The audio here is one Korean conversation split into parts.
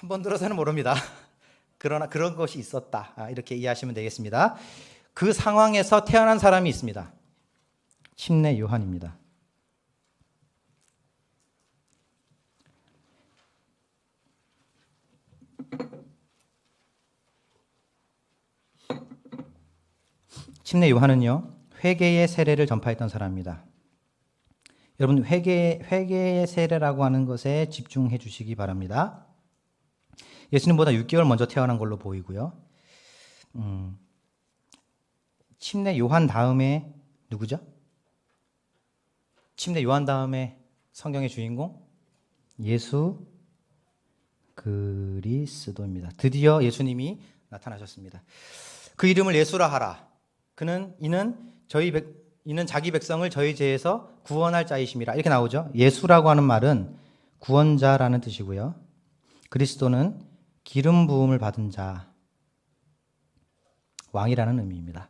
한 번 들어서는 모릅니다. 그러나 그런 것이 있었다. 아, 이렇게 이해하시면 되겠습니다. 그 상황에서 태어난 사람이 있습니다. 침례 요한입니다. 침례 요한은요 회개의 세례를 전파했던 사람입니다. 여러분 회개 회개의 세례라고 하는 것에 집중해 주시기 바랍니다. 예수님보다 6개월 먼저 태어난 걸로 보이고요. 음, 침례 요한 다음에 누구죠? 침례 요한 다음에 성경의 주인공 예수 그리스도입니다. 드디어 예수님이 나타나셨습니다. 그 이름을 예수라 하라. 그는 이는 저희 백, 이는 자기 백성을 저희 죄에서 구원할 자이심이라 이렇게 나오죠. 예수라고 하는 말은 구원자라는 뜻이고요. 그리스도는 기름 부음을 받은 자 왕이라는 의미입니다.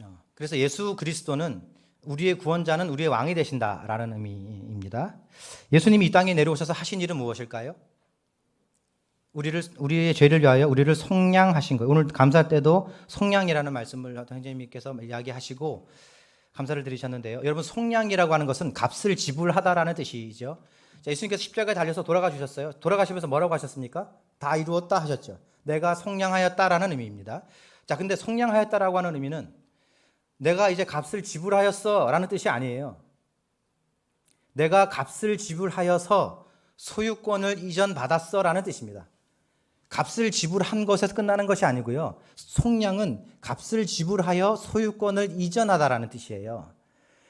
어, 그래서 예수 그리스도는 우리의 구원자는 우리의 왕이 되신다라는 의미입니다. 예수님이 이 땅에 내려오셔서 하신 일은 무엇일까요? 우리를 우리의 죄를 위하여 우리를 속량하신 거예요. 오늘 감사 때도 속량이라는 말씀을 형제님께서 이야기하시고 감사를 드리셨는데요. 여러분 속량이라고 하는 것은 값을 지불하다라는 뜻이죠. 자, 예수님께서 십자가에 달려서 돌아가 주셨어요. 돌아가시면서 뭐라고 하셨습니까? 다 이루었다 하셨죠. 내가 속량하였다라는 의미입니다. 자, 근데 속량하였다라고 하는 의미는 내가 이제 값을 지불하였어라는 뜻이 아니에요. 내가 값을 지불하여서 소유권을 이전받았어라는 뜻입니다. 값을 지불한 것에서 끝나는 것이 아니고요. 속량은 값을 지불하여 소유권을 이전하다라는 뜻이에요.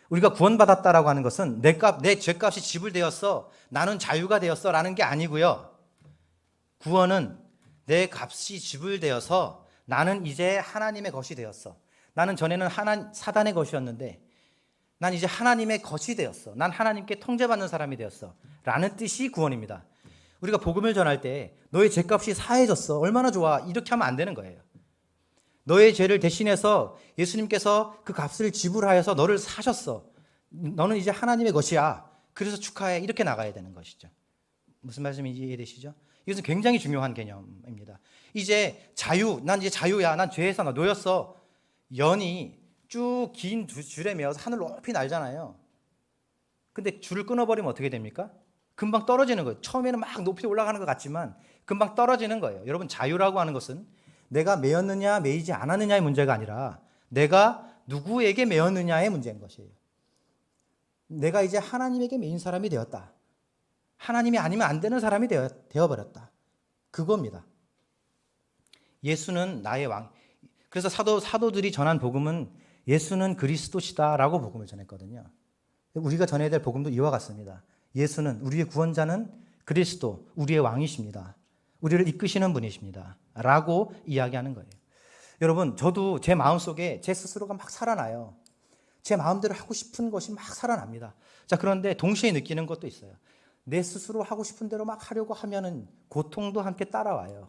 우리가 구원받았다라고 하는 것은 내 값, 내 죄값이 지불되었어. 나는 자유가 되었어 라는 게 아니고요. 구원은 내 값이 지불되어서 나는 이제 하나님의 것이 되었어. 나는 전에는 하나, 사단의 것이었는데 난 이제 하나님의 것이 되었어. 난 하나님께 통제받는 사람이 되었어. 라는 뜻이 구원입니다. 우리가 복음을 전할 때 너의 죄값이 사해졌어. 얼마나 좋아. 이렇게 하면 안 되는 거예요. 너의 죄를 대신해서 예수님께서 그 값을 지불하여서 너를 사셨어. 너는 이제 하나님의 것이야. 그래서 축하해. 이렇게 나가야 되는 것이죠. 무슨 말씀인지 이해되시죠? 이것은 굉장히 중요한 개념입니다. 이제 자유, 난 이제 자유야. 난 죄에서 나 놓였어. 연이 쭉 긴 줄에 매어서 하늘 높이 날잖아요. 근데 줄을 끊어버리면 어떻게 됩니까? 금방 떨어지는 거예요. 처음에는 막 높이 올라가는 것 같지만 금방 떨어지는 거예요. 여러분 자유라고 하는 것은 내가 매였느냐 매이지 않았느냐의 문제가 아니라 내가 누구에게 매였느냐의 문제인 것이에요. 내가 이제 하나님에게 매인 사람이 되었다. 하나님이 아니면 안 되는 사람이 되어, 되어 버렸다. 그겁니다. 예수는 나의 왕. 그래서 사도, 사도들이 전한 복음은 예수는 그리스도시다라고 복음을 전했거든요. 우리가 전해야 될 복음도 이와 같습니다. 예수는 우리의 구원자는 그리스도, 우리의 왕이십니다. 우리를 이끄시는 분이십니다. 라고 이야기하는 거예요. 여러분, 저도 제 마음속에 제 스스로가 막 살아나요. 제 마음대로 하고 싶은 것이 막 살아납니다. 자, 그런데 동시에 느끼는 것도 있어요. 내 스스로 하고 싶은 대로 막 하려고 하면은 고통도 함께 따라와요.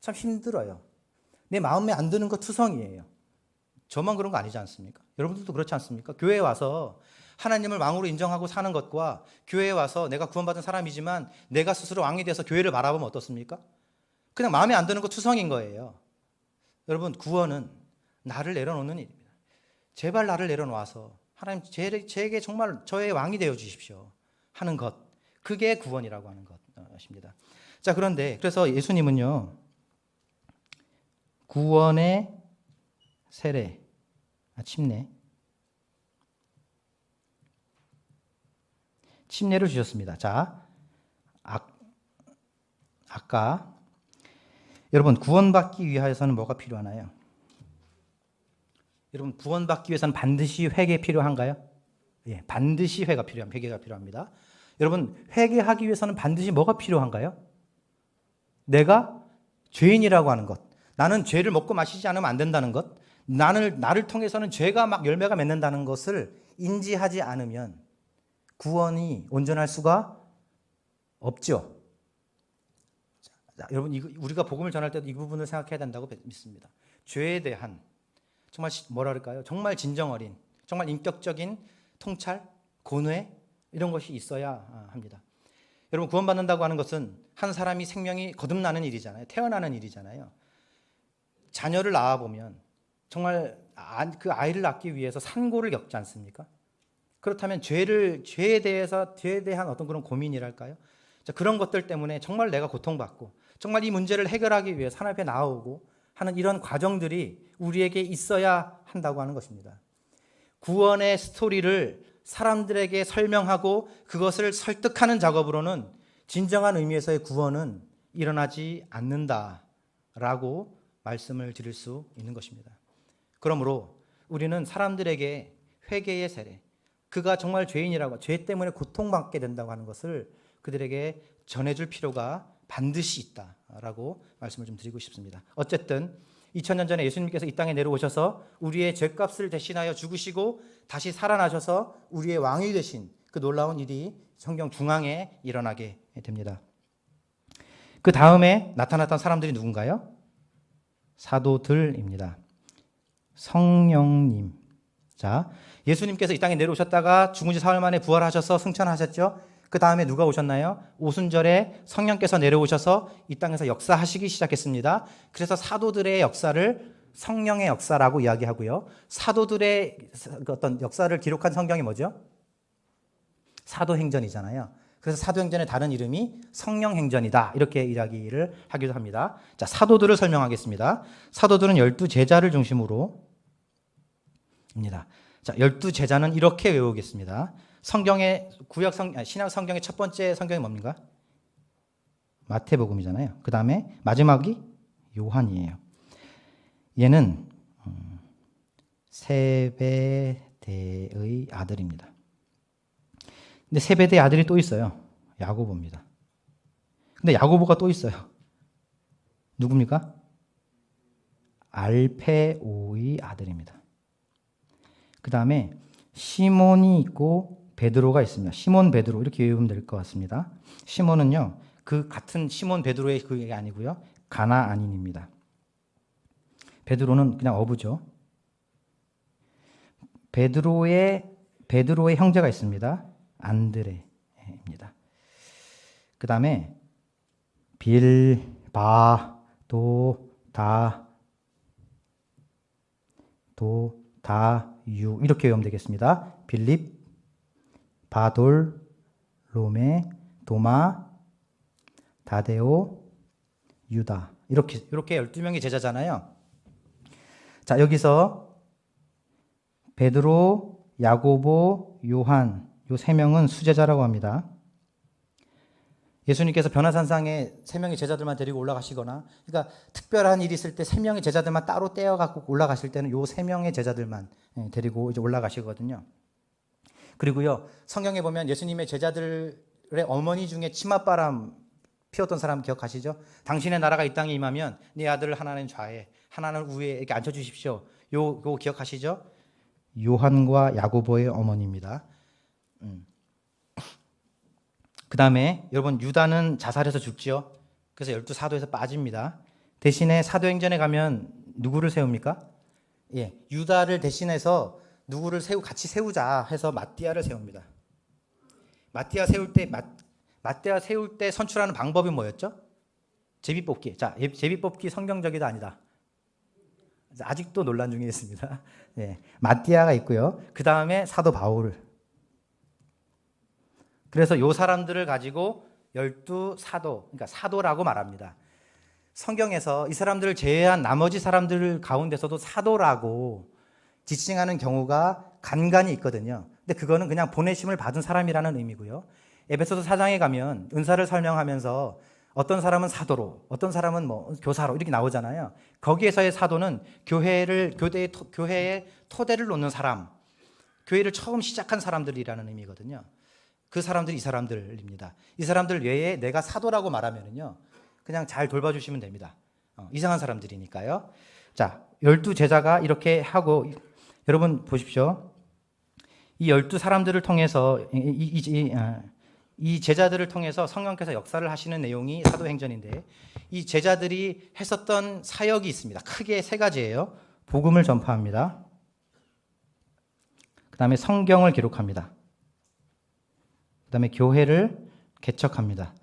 참 힘들어요. 내 마음에 안 드는 거 투성이에요. 저만 그런 거 아니지 않습니까? 여러분들도 그렇지 않습니까? 교회에 와서 하나님을 왕으로 인정하고 사는 것과 교회에 와서 내가 구원받은 사람이지만 내가 스스로 왕이 돼서 교회를 바라보면 어떻습니까? 그냥 마음에 안 드는 거 투성인 거예요. 여러분, 구원은 나를 내려놓는 일입니다. 제발 나를 내려놓아서 하나님 제게 정말 저의 왕이 되어 주십시오. 하는 것. 그게 구원이라고 하는 것입니다. 자, 그런데 그래서 예수님은요. 구원의 세례, 아, 침례. 침례를 주셨습니다. 자, 아, 아까 여러분 구원받기 위하여서는 뭐가 필요하나요? 여러분 구원받기 위해서는 반드시 회개 필요한가요? 예, 반드시 회가 필요함, 회개가 필요합니다. 여러분 회개하기 위해서는 반드시 뭐가 필요한가요? 내가 죄인이라고 하는 것, 나는 죄를 먹고 마시지 않으면 안 된다는 것, 나를 나를 통해서는 죄가 막 열매가 맺는다는 것을 인지하지 않으면 구원이 온전할 수가 없죠. 자, 여러분 이거, 우리가 복음을 전할 때도 이 부분을 생각해야 된다고 믿습니다. 죄에 대한 정말 뭐라 그럴까요? 정말 진정 어린, 정말 인격적인 통찰, 고뇌 이런 것이 있어야 합니다. 여러분 구원받는다고 하는 것은 한 사람이 생명이 거듭나는 일이잖아요. 태어나는 일이잖아요. 자녀를 낳아 보면 정말 아- 그 아이를 낳기 위해서 산고를 겪지 않습니까? 그렇다면 죄를 죄에 대해서 죄에 대한 어떤 그런 고민이랄까요? 자, 그런 것들 때문에 정말 내가 고통받고 정말 이 문제를 해결하기 위해 산 앞에 나오고 하는 이런 과정들이 우리에게 있어야 한다고 하는 것입니다. 구원의 스토리를 사람들에게 설명하고 그것을 설득하는 작업으로는 진정한 의미에서의 구원은 일어나지 않는다라고 말씀을 드릴 수 있는 것입니다. 그러므로 우리는 사람들에게 회개의 세례, 그가 정말 죄인이라고 죄 때문에 고통받게 된다고 하는 것을 그들에게 전해줄 필요가 반드시 있다라고 말씀을 좀 드리고 싶습니다. 어쨌든 2000년 전에 예수님께서 이 땅에 내려오셔서 우리의 죄값을 대신하여 죽으시고 다시 살아나셔서 우리의 왕이 되신 그 놀라운 일이 성경 중앙에 일어나게 됩니다. 그 다음에 나타났던 사람들이 누군가요? 사도들입니다. 성령님. 자, 예수님께서 이 땅에 내려오셨다가 죽은 지 사흘 만에 부활하셔서 승천하셨죠. 그 다음에 누가 오셨나요? 오순절에 성령께서 내려오셔서 이 땅에서 역사하시기 시작했습니다. 그래서 사도들의 역사를 성령의 역사라고 이야기하고요. 사도들의 그 어떤 역사를 기록한 성경이 뭐죠? 사도행전이잖아요. 그래서 사도행전의 다른 이름이 성령행전이다. 이렇게 이야기를 하기도 합니다. 자, 사도들을 설명하겠습니다. 사도들은 열두 제자를 중심으로 입니다. 자, 열두 제자는 이렇게 외우겠습니다. 성경의 구약 성 신약 성경의 첫 번째 성경이 뭡니까? 마태복음이잖아요. 그 다음에 마지막이 요한이에요. 얘는 음, 세베대의 아들입니다. 근데 세베대의 아들이 또 있어요. 야고보입니다. 근데 야고보가 또 있어요. 누굽니까? 알페오의 아들입니다. 그 다음에 시몬이 있고 베드로가 있습니다. 시몬 베드로 이렇게 외우면 될 것 같습니다. 시몬은요 그 같은 시몬 베드로의 그게 아니고요 가나안인입니다. 베드로는 그냥 어부죠. 베드로의 베드로의 형제가 있습니다. 안드레입니다. 그 다음에 빌바 도다 도다유 이렇게 외우면 되겠습니다. 빌립 바돌 로메 도마 다데오 유다 이렇게 이렇게 12명의 제자잖아요. 자, 여기서 베드로, 야고보, 요한 요 세 명은 수제자라고 합니다. 예수님께서 변화산상에 세 명의 제자들만 데리고 올라가시거나, 그러니까 특별한 일이 있을 때 세 명의 제자들만 따로 떼어 갖고 올라가실 때는 요 세 명의 제자들만 예, 데리고 이제 올라가시거든요. 그리고요 성경에 보면 예수님의 제자들의 어머니 중에 치맛바람 피웠던 사람 기억하시죠? 당신의 나라가 이 땅에 임하면 네 아들 하나는 좌에 하나는 우에 이렇게 앉혀 주십시오. 요, 요 기억하시죠? 요한과 야고보의 어머니입니다. 음. 그 다음에 여러분 유다는 자살해서 죽지요. 그래서 열두 사도에서 빠집니다. 대신에 사도행전에 가면 누구를 세웁니까? 예, 유다를 대신해서 누구를 세우 같이 세우자 해서 마띠아를 세웁니다. 마띠아 세울 때 마, 마띠아 세울 때 선출하는 방법이 뭐였죠? 제비 뽑기. 자, 예, 제비 뽑기 성경적이다 아니다. 아직도 논란 중에 있습니다. 예, 마띠아가 있고요. 그 다음에 사도 바울을. 그래서 요 사람들을 가지고 열두 사도, 그러니까 사도라고 말합니다. 성경에서 이 사람들을 제외한 나머지 사람들 가운데서도 사도라고 지칭하는 경우가 간간히 있거든요. 근데 그거는 그냥 보내심을 받은 사람이라는 의미고요. 에베소서 4장에 가면 은사를 설명하면서 어떤 사람은 사도로, 어떤 사람은 뭐 교사로 이렇게 나오잖아요. 거기에서의 사도는 교회를 교대의 토, 교회의 토대를 놓는 사람, 교회를 처음 시작한 사람들이라는 의미거든요. 그 사람들이 이 사람들입니다. 이 사람들 외에 내가 사도라고 말하면은요, 그냥 잘 돌봐주시면 됩니다. 어, 이상한 사람들이니까요. 자, 열두 제자가 이렇게 하고 여러분 보십시오. 이 열두 사람들을 통해서 이, 이, 이, 아, 이 제자들을 통해서 성령께서 역사를 하시는 내용이 사도행전인데 이 제자들이 했었던 사역이 있습니다. 크게 세 가지예요. 복음을 전파합니다. 그 다음에 성경을 기록합니다. 그 다음에 교회를 개척합니다.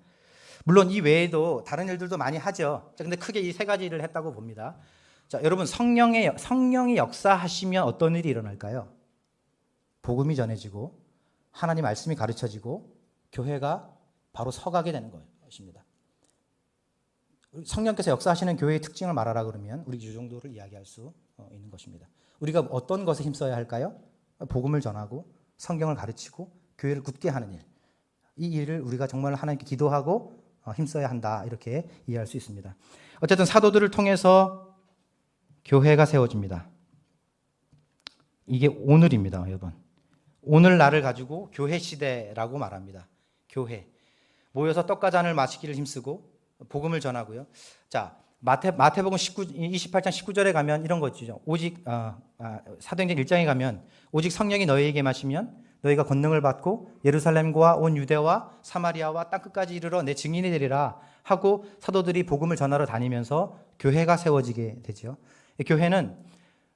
물론 이 외에도 다른 일들도 많이 하죠. 자, 근데 크게 이 세 가지 일을 했다고 봅니다. 자, 여러분 성령의 성령이 역사하시면 어떤 일이 일어날까요? 복음이 전해지고 하나님 말씀이 가르쳐지고 교회가 바로 서가게 되는 것입니다. 성령께서 역사하시는 교회의 특징을 말하라 그러면 우리 이 정도를 이야기할 수 어, 있는 것입니다. 우리가 어떤 것에 힘써야 할까요? 복음을 전하고 성경을 가르치고 교회를 굳게 하는 일. 이 일을 우리가 정말 하나님께 기도하고 어, 힘써야 한다. 이렇게 이해할 수 있습니다. 어쨌든 사도들을 통해서 교회가 세워집니다. 이게 오늘입니다, 여러분. 오늘 날을 가지고 교회 시대라고 말합니다. 교회. 모여서 떡과 잔을 마시기를 힘쓰고 복음을 전하고요. 자, 마태 마태복음 19 28장 19절에 가면 이런 거 있죠. 오직 아, 아, 사도행전 1장에 가면 오직 성령이 너희에게 마시면 너희가 권능을 받고 예루살렘과 온 유대와 사마리아와 땅 끝까지 이르러 내 증인이 되리라 하고 사도들이 복음을 전하러 다니면서 교회가 세워지게 되죠. 교회는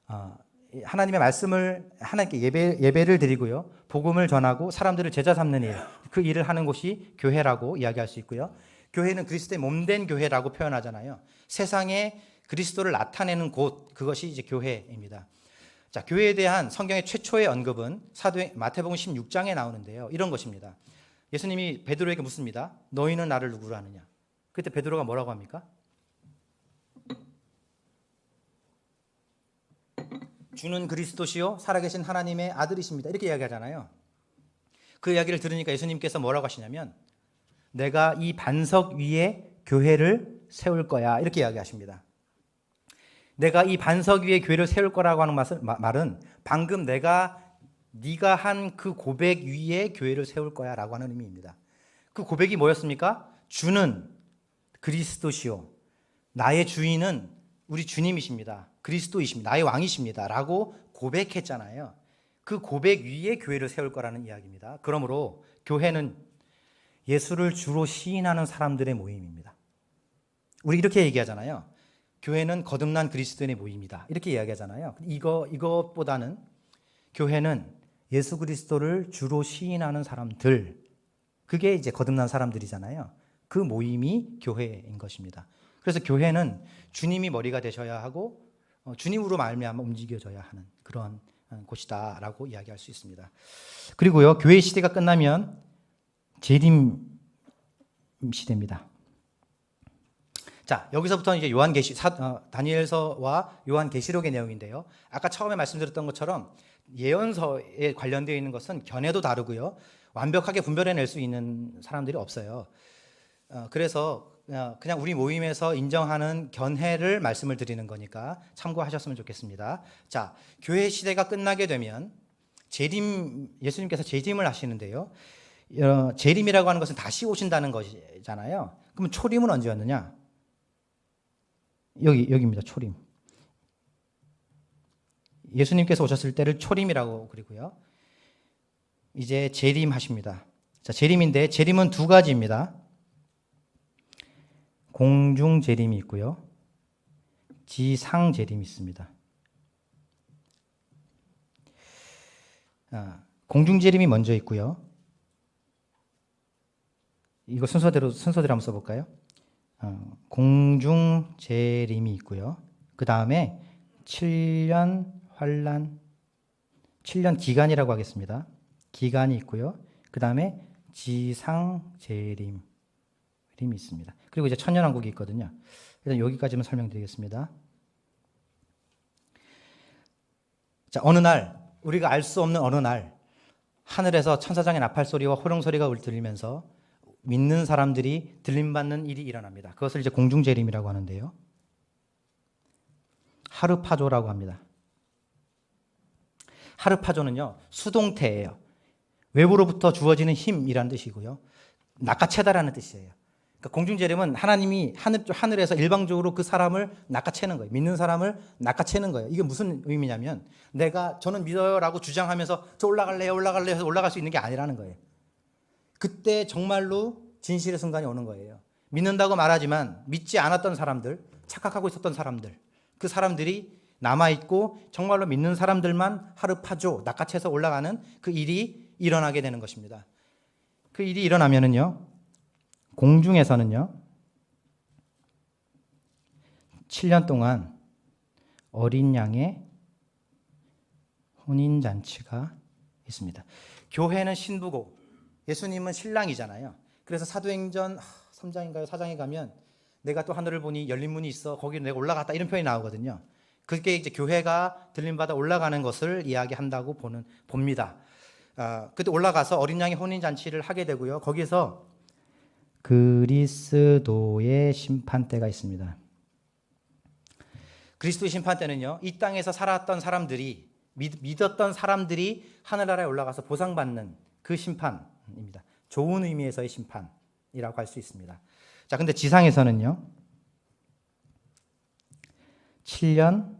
아, 하나님의 말씀을 하나님께 예배, 예배를 드리고요. 복음을 전하고 사람들을 제자 삼는 일. 그 일을 하는 곳이 교회라고 이야기할 수 있고요. 교회는 그리스도의 몸된 교회라고 표현하잖아요. 세상에 그리스도를 나타내는 곳 그것이 이제 교회입니다. 자, 교회에 대한 성경의 최초의 언급은 사도 마태복음 16장에 나오는데요. 이런 것입니다. 예수님이 베드로에게 묻습니다. 너희는 나를 누구로 하느냐? 그때 베드로가 뭐라고 합니까? 주는 그리스도시요 살아계신 하나님의 아들이십니다. 이렇게 이야기하잖아요. 그 이야기를 들으니까 예수님께서 뭐라고 하시냐면 내가 이 반석 위에 교회를 세울 거야. 이렇게 이야기하십니다. 내가 이 반석 위에 교회를 세울 거라고 하는 말은 방금 내가 네가 한 그 고백 위에 교회를 세울 거야라고 하는 의미입니다. 그 고백이 뭐였습니까? 주는 그리스도시요. 나의 주인은 우리 주님이십니다. 그리스도이십니다. 나의 왕이십니다. 라고 고백했잖아요. 그 고백 위에 교회를 세울 거라는 이야기입니다. 그러므로 교회는 예수를 주로 시인하는 사람들의 모임입니다. 우리 이렇게 얘기하잖아요. 교회는 거듭난 그리스도인의 모임이다. 이렇게 이야기하잖아요. 이거 이것보다는 교회는 예수 그리스도를 주로 시인하는 사람들 그게 이제 거듭난 사람들이잖아요. 그 모임이 교회인 것입니다. 그래서 교회는 주님이 머리가 되셔야 하고 어, 주님으로 말미암아 움직여져야 하는 그런 어, 곳이다라고 이야기할 수 있습니다. 그리고요 교회 시대가 끝나면 재림 시대입니다. 자 여기서부터 이제 요한계시 어, 다니엘서와 요한계시록의 내용인데요. 아까 처음에 말씀드렸던 것처럼 예언서에 관련되어 있는 것은 견해도 다르고요. 완벽하게 분별해낼 수 있는 사람들이 없어요. 어, 그래서 어, 그냥 우리 모임에서 인정하는 견해를 말씀을 드리는 거니까 참고하셨으면 좋겠습니다. 자, 교회 시대가 끝나게 되면 재림 예수님께서 재림을 하시는데요. 어, 재림이라고 하는 것은 다시 오신다는 것이잖아요. 그러면 초림은 언제였느냐? 여기 여기입니다. 초림. 예수님께서 오셨을 때를 초림이라고 그리고요. 이제 재림하십니다. 자, 재림인데 재림은 두 가지입니다. 공중 재림이 있고요. 지상 재림이 있습니다. 아, 공중 재림이 먼저 있고요. 이거 순서대로 순서대로 한번 써볼까요? 어, 공중 재림이 있고요. 그 다음에 7년 환란, 7년 기간이라고 하겠습니다. 기간이 있고요. 그 다음에 지상 재림. 림이 있습니다. 그리고 이제 천년왕국이 있거든요. 일단 여기까지만 설명드리겠습니다. 자, 어느 날 우리가 알 수 없는 어느 날 하늘에서 천사장의 나팔 소리와 호령 소리가 들리면서 믿는 사람들이 들림받는 일이 일어납니다. 그것을 이제 공중재림이라고 하는데요. 하르파조라고 합니다. 하르파조는요 수동태예요. 외부로부터 주어지는 힘이라는 뜻이고요. 낚아채다라는 뜻이에요. 그러니까 공중재림은 하나님이 하늘, 하늘에서 일방적으로 그 사람을 낚아채는 거예요. 믿는 사람을 낚아채는 거예요. 이게 무슨 의미냐면 내가 저는 믿어요라고 주장하면서 저 올라갈래요, 올라갈래요 해서 올라갈 수 있는 게 아니라는 거예요. 그때 정말로 진실의 순간이 오는 거예요. 믿는다고 말하지만 믿지 않았던 사람들, 착각하고 있었던 사람들, 그 사람들이 남아있고 정말로 믿는 사람들만 하루 파조, 낚아채서 올라가는 그 일이 일어나게 되는 것입니다. 그 일이 일어나면은요, 공중에서는요. 7년 동안 어린 양의 혼인 잔치가 있습니다. 교회는 신부고 예수님은 신랑이잖아요. 그래서 사도행전 3장인가요? 4장에 가면 내가 또 하늘을 보니 열린 문이 있어 거기 내가 올라갔다 이런 표현이 나오거든요. 그게 이제 교회가 들림받아 올라가는 것을 이야기한다고 보는 봅니다. 아, 그때 올라가서 어린 양의 혼인 잔치를 하게 되고요. 거기서 그리스도의 심판대가 있습니다. 그리스도의 심판대는요. 이 땅에서 살았던 사람들이 믿, 믿었던 사람들이 하늘나라에 올라가서 보상받는 그 심판입니다. 좋은 의미에서의 심판이라고 할 수 있습니다. 자, 근데 지상에서는요. 7년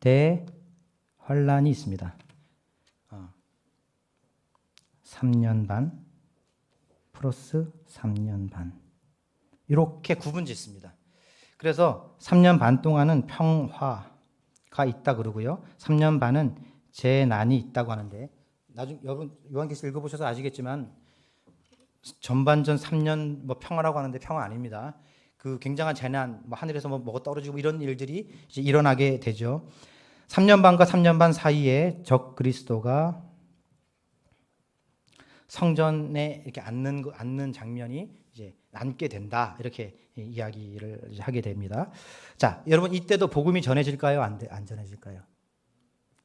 대 환란이 있습니다. 어, 3년 반 플러스 3년 반. 이렇게 구분 짓습니다. 그래서 3년 반 동안은 평화가 있다 그러고요. 3년 반은 재난이 있다고 하는데 나중 여러분 요한계시 읽어보셔서 아시겠지만 전반전 3년 뭐 평화라고 하는데 평화 아닙니다. 그 굉장한 재난, 뭐 하늘에서 뭐 뭐가 떨어지고 이런 일들이 이제 일어나게 되죠. 3년 반과 3년 반 사이에 적 그리스도가 성전에 이렇게 앉는 거- 앉는 장면이 이제 앉게 된다 이렇게 이야기를 하게 됩니다. 자, 여러분 이때도 복음이 전해질까요? 안, 돼- 안 전해질까요?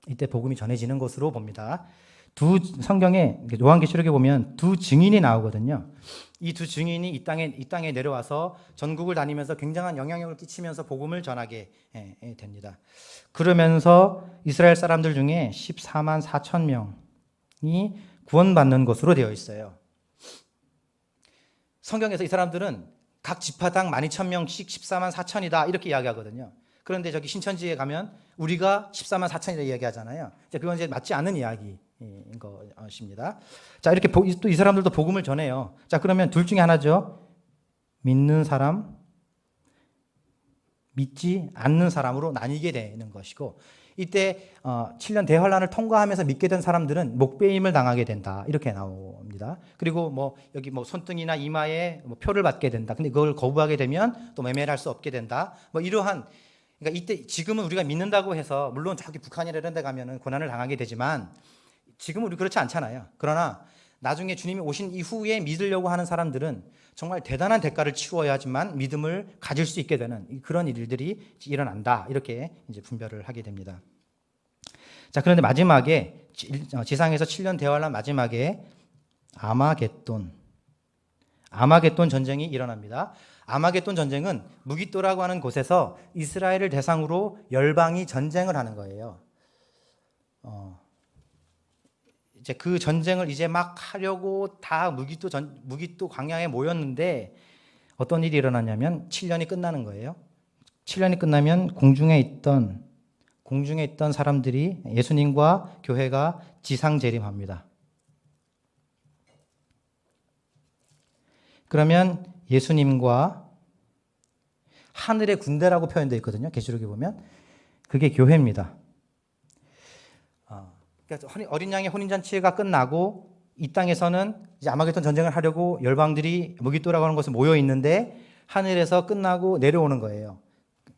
이때 복음이 전해지는 것으로 봅니다. 두 성경에 요한계시록에 보면 두 증인이 나오거든요. 이 두 증인이 이 땅에 이 땅에 내려와서 전국을 다니면서 굉장한 영향력을 끼치면서 복음을 전하게 예, 예, 됩니다. 그러면서 이스라엘 사람들 중에 14만 4천 명이 구원받는 것으로 되어 있어요. 성경에서 이 사람들은 각 지파당 12,000명씩 14만 4천이다 이렇게 이야기하거든요. 그런데 저기 신천지에 가면 우리가 14만 4천이다 이야기하잖아요. 그건 이제 맞지 않는 이야기인 것입니다. 자 이렇게 또 이 사람들도 복음을 전해요. 자 그러면 둘 중에 하나죠. 믿는 사람, 믿지 않는 사람으로 나뉘게 되는 것이고 이때 어, 7년 대환란을 통과하면서 믿게 된 사람들은 목배임을 당하게 된다 이렇게 나옵니다. 그리고 뭐 여기 뭐 손등이나 이마에 뭐 표를 받게 된다. 근데 그걸 거부하게 되면 또 매매를 할 수 없게 된다. 뭐 이러한 그러니까 이때 지금은 우리가 믿는다고 해서 물론 저기 북한이나 이런 데 가면은 고난을 당하게 되지만 지금은 우리 그렇지 않잖아요. 그러나 나중에 주님이 오신 이후에 믿으려고 하는 사람들은 정말 대단한 대가를 치루어야지만 믿음을 가질 수 있게 되는 그런 일들이 일어난다. 이렇게 이제 분별을 하게 됩니다. 자, 그런데 마지막에 지- 어, 지상에서 7년 대환란 마지막에 아마겟돈 아마겟돈 전쟁이 일어납니다. 아마겟돈 전쟁은 무기또라고 하는 곳에서 이스라엘을 대상으로 열방이 전쟁을 하는 거예요. 어, 이제 그 전쟁을 이제 막 하려고 다 무기또 전 무기또 광야에 모였는데 어떤 일이 일어나냐면 7년이 끝나는 거예요. 7년이 끝나면 공중에 있던 공중에 있던 사람들이 예수님과 교회가 지상 재림합니다. 그러면 예수님과 하늘의 군대라고 표현되어 있거든요. 계시록에 보면 그게 교회입니다. 어, 그러니까 어린 양의 혼인 잔치가 끝나고 이 땅에서는 이제 아마겟돈 전쟁을 하려고 열방들이 무기또라고 하는 곳에 모여 있는데 하늘에서 끝나고 내려오는 거예요.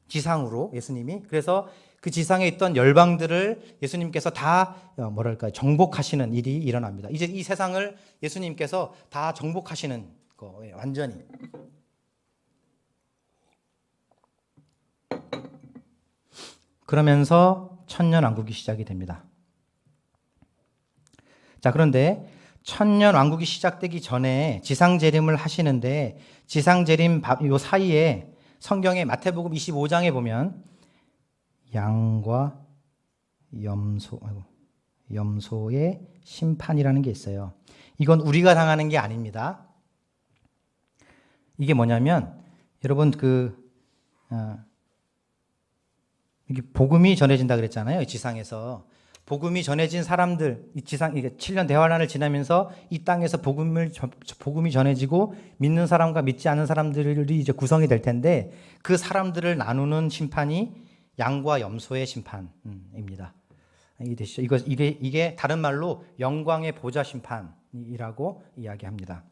지상으로 예수님이 그래서 그 지상에 있던 열방들을 예수님께서 다 어, 뭐랄까 정복하시는 일이 일어납니다. 이제 이 세상을 예수님께서 다 정복하시는 거예요. 완전히. 그러면서 천년 왕국이 시작이 됩니다. 자, 그런데 천년 왕국이 시작되기 전에 지상 재림을 하시는데 지상 재림 바- 요 사이에 성경의 마태복음 25장에 보면 양과 염소 염소의 심판이라는 게 있어요. 이건 우리가 당하는 게 아닙니다. 이게 뭐냐면 여러분 그 어, 이게 복음이 전해진다 그랬잖아요. 이 지상에서 복음이 전해진 사람들 이 지상 이게 7년 대환란을 지나면서 이 땅에서 복음을 저- 복음이 전해지고 믿는 사람과 믿지 않는 사람들이 이제 구성이 될 텐데 그 사람들을 나누는 심판이 양과 염소의 심판입니다. 이해 되시죠? 이거 이게 이게 다른 말로 영광의 보좌 심판이라고 이야기합니다.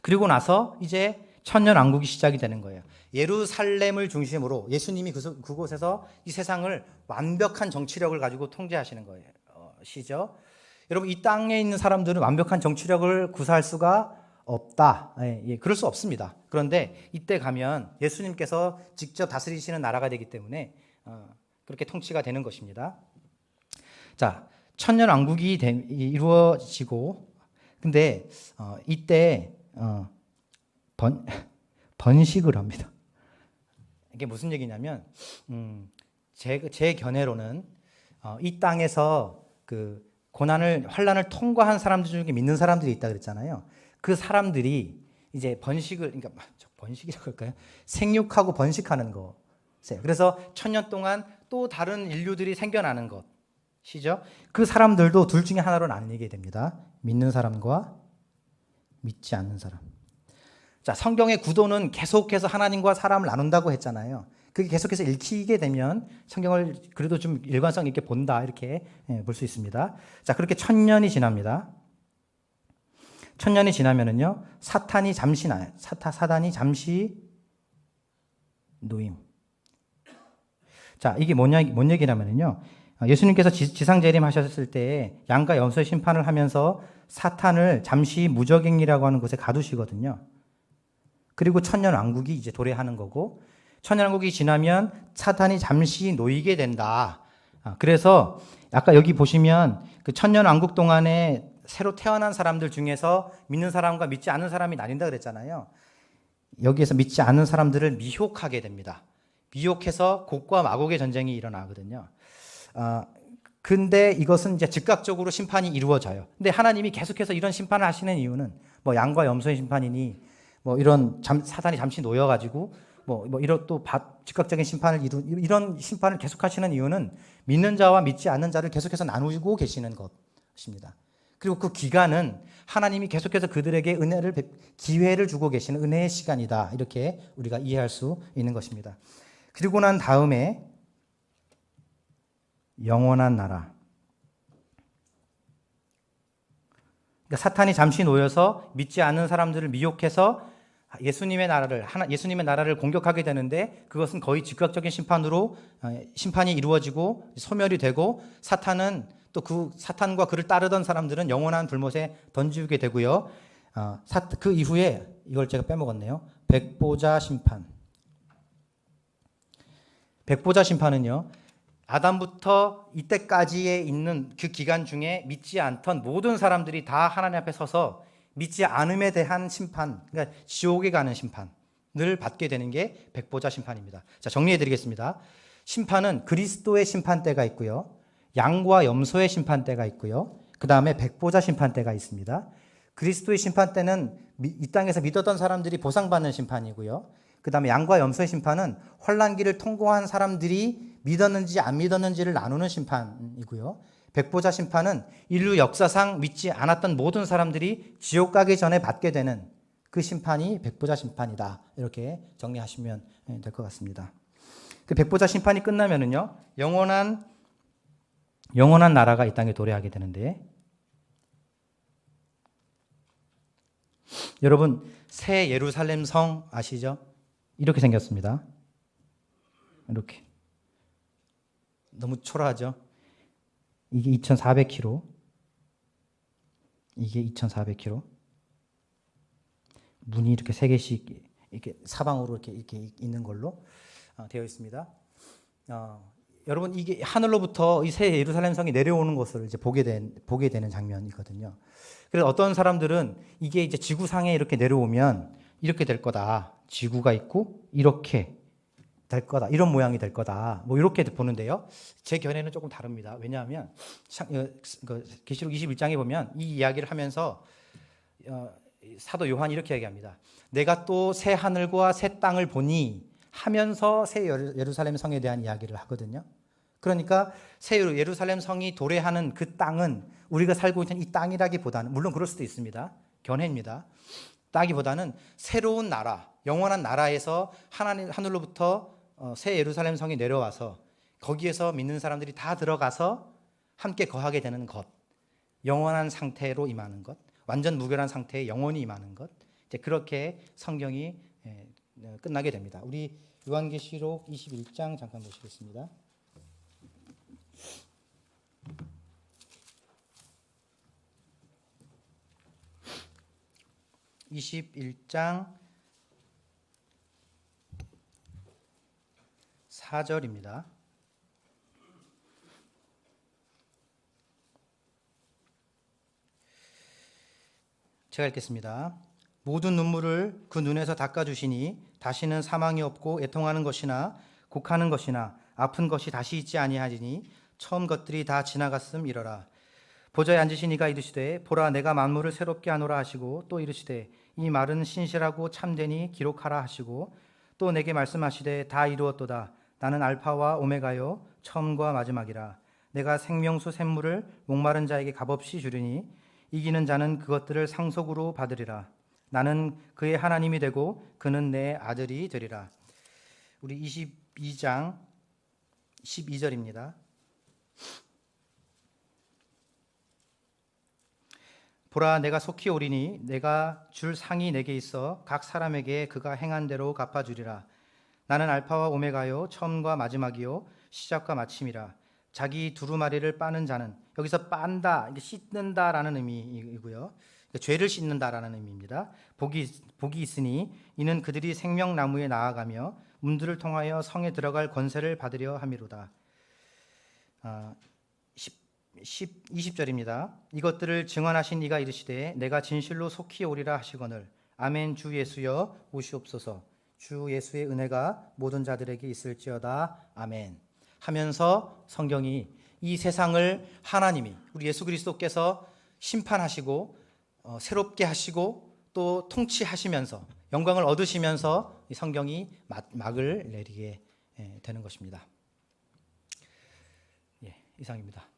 그리고 나서 이제 천년 왕국이 시작이 되는 거예요. 예루살렘을 중심으로 예수님이 그- 그곳에서 이 세상을 완벽한 정치력을 가지고 통제하시는 거예요. 어, 시죠. 여러분 이 땅에 있는 사람들은 완벽한 정치력을 구사할 수가 없다. 예, 예, 그럴 수 없습니다. 그런데 이때 가면 예수님께서 직접 다스리시는 나라가 되기 때문에 어, 그렇게 통치가 되는 것입니다. 자, 천년 왕국이 되- 이루어지고 근데 어, 이때 어, 번, 번식을 합니다. 이게 무슨 얘기냐면 음, 제, 제 견해로는 어, 이 땅에서 그 고난을 환란을 통과한 사람들 중에 믿는 사람들이 있다 그랬잖아요. 그 사람들이 이제 번식을 그러니까 저 번식이라고 할까요? 생육하고 번식하는 거. 그래서 천년 동안 또 다른 인류들이 생겨나는 것이죠. 그 사람들도 둘 중에 하나로 나뉘게 됩니다. 믿는 사람과 믿지 않는 사람. 자, 성경의 구도는 계속해서 하나님과 사람을 나눈다고 했잖아요. 그게 계속해서 읽히게 되면 성경을 그래도 좀 일관성 있게 본다 이렇게 예, 볼수 있습니다. 자, 그렇게 천년이 지납니다. 천년이 지나면은요 사탄이 잠시 나요. 사타 사단이 잠시 노임. 자, 이게 뭐냐 뭔 얘기냐면은요. 어, 예수님께서 지- 지상 재림하셨을 때 양과 염소의 심판을 하면서 사탄을 잠시 무적행이라고 하는 곳에 가두시거든요. 그리고 천년 왕국이 이제 도래하는 거고 천년 왕국이 지나면 사탄이 잠시 놓이게 된다. 아, 그래서 아까 여기 보시면 그 천년 왕국 동안에 새로 태어난 사람들 중에서 믿는 사람과 믿지 않는 사람이 나뉜다 그랬잖아요. 여기에서 믿지 않는 사람들을 미혹하게 됩니다. 미혹해서 곡과 마곡의 전쟁이 일어나거든요. 아, 근데 이것은 이제 즉각적으로 심판이 이루어져요. 근데 하나님이 계속해서 이런 심판을 하시는 이유는 뭐 양과 염소의 심판이니 뭐 이런 잠, 사단이 잠시 놓여가지고 뭐, 뭐 이런 또 바, 즉각적인 심판을 이루 이런 심판을 계속하시는 이유는 믿는 자와 믿지 않는 자를 계속해서 나누고 계시는 것입니다. 그리고 그 기간은 하나님이 계속해서 그들에게 은혜를 베- 기회를 주고 계시는 은혜의 시간이다 이렇게 우리가 이해할 수 있는 것입니다. 그리고 난 다음에 영원한 나라. 그러니까 사탄이 잠시 놓여서 믿지 않는 사람들을 미혹해서 예수님의 나라를 하나 예수님의 나라를 공격하게 되는데 그것은 거의 즉각적인 심판으로 어, 심판이 이루어지고 소멸이 되고 사탄은 또 그 사탄과 그를 따르던 사람들은 영원한 불못에 던지게 되고요. 어, 사- 그 이후에 이걸 제가 빼먹었네요. 백보자 심판. 백보자 심판은요. 아담부터 이때까지에 있는 그 기간 중에 믿지 않던 모든 사람들이 다 하나님 앞에 서서 믿지 않음에 대한 심판, 그러니까 지옥에 가는 심판을 받게 되는 게 백보자 심판입니다. 자, 정리해 드리겠습니다. 심판은 그리스도의 심판대가 있고요. 양과 염소의 심판대가 있고요. 그 다음에 백보자 심판대가 있습니다. 그리스도의 심판대는 미- 이 땅에서 믿었던 사람들이 보상받는 심판이고요. 그 다음에 양과 염소의 심판은 환란기를 통과한 사람들이 믿었는지 안 믿었는지를 나누는 심판이고요. 백보자 심판은 인류 역사상 믿지 않았던 모든 사람들이 지옥 가기 전에 받게 되는 그 심판이 백보자 심판이다. 이렇게 정리하시면 될 것 같습니다. 그 백보자 심판이 끝나면은요, 영원한 영원한 나라가 이 땅에 도래하게 되는데, 여러분 새 예루살렘 성 아시죠? 이렇게 생겼습니다. 이렇게 너무 초라하죠? 이게 2,400km. 이게 2,400km. 문이 이렇게 세 개씩 이렇게 사방으로 이렇게 이렇게 있는 걸로 어, 되어 있습니다. 어, 여러분 이게 하늘로부터 이 새 예루살렘 성이 내려오는 것을 이제 보게 된 보게 되는 장면이거든요. 그래서 어떤 사람들은 이게 이제 지구상에 이렇게 내려오면 이렇게 될 거다. 지구가 있고 이렇게 될 거다. 이런 모양이 될 거다. 뭐 이렇게 보는데요. 제 견해는 조금 다릅니다. 왜냐하면 상- 어, 그 계시록 21장에 보면 이 이야기를 하면서 어, 사도 요한이 이렇게 얘기합니다. 내가 또 새 하늘과 새 땅을 보니 하면서 새 예루- 예루살렘 성에 대한 이야기를 하거든요. 그러니까 새 예루- 예루살렘 성이 도래하는 그 땅은 우리가 살고 있는 이 땅이라기보다는 물론 그럴 수도 있습니다. 견해입니다. 따기보다는 새로운 나라, 영원한 나라에서 하나님 하늘로부터 어, 새 예루살렘 성이 내려와서 거기에서 믿는 사람들이 다 들어가서 함께 거하게 되는 것, 영원한 상태로 임하는 것, 완전 무결한 상태에 영원히 임하는 것, 이제 그렇게 성경이 예, 어, 끝나게 됩니다. 우리 요한계시록 21장 잠깐 보시겠습니다. 21장 4절입니다. 제가 읽겠습니다. 모든 눈물을 그 눈에서 닦아주시니 다시는 사망이 없고 애통하는 것이나 곡하는 것이나 아픈 것이 다시 있지 아니하리니 처음 것들이 다 지나갔음 이러라. 보좌에 앉으신 이가 이르시되 보라 내가 만물을 새롭게 하노라 하시고 또 이르시되 이 말은 신실하고 참되니 기록하라 하시고 또 내게 말씀하시되 다 이루었도다 나는 알파와 오메가요 처음과 마지막이라. 내가 생명수 샘물을 목마른 자에게 값없이 주리니 이기는 자는 그것들을 상속으로 받으리라. 나는 그의 하나님이 되고 그는 내 아들이 되리라. 우리 22장 12절입니다. 보라 내가 속히 오리니 내가 줄 상이 내게 있어 각 사람에게 그가 행한 대로 갚아주리라 나는 알파와 오메가요 처음과 마지막이요 시작과 마침이라. 자기 두루마리를 빠는 자는 여기서 빤다 씻는다라는 의미이고요. 그러니까 죄를 씻는다라는 의미입니다. 복이 복이 있으니 이는 그들이 생명나무에 나아가며 문들을 통하여 성에 들어갈 권세를 받으려 함이로다. 아, 10, 20절입니다. 이것들을 증언하신 이가 이르시되 내가 진실로 속히 오리라 하시거늘. 아멘 주 예수여 오시옵소서 주 예수의 은혜가 모든 자들에게 있을지어다 아멘 하면서 성경이 이 세상을 하나님이 우리 예수 그리스도께서 심판하시고 어, 새롭게 하시고 또 통치하시면서 영광을 얻으시면서 이 성경이 막, 막을 내리게 예, 되는 것입니다. 예, 이상입니다.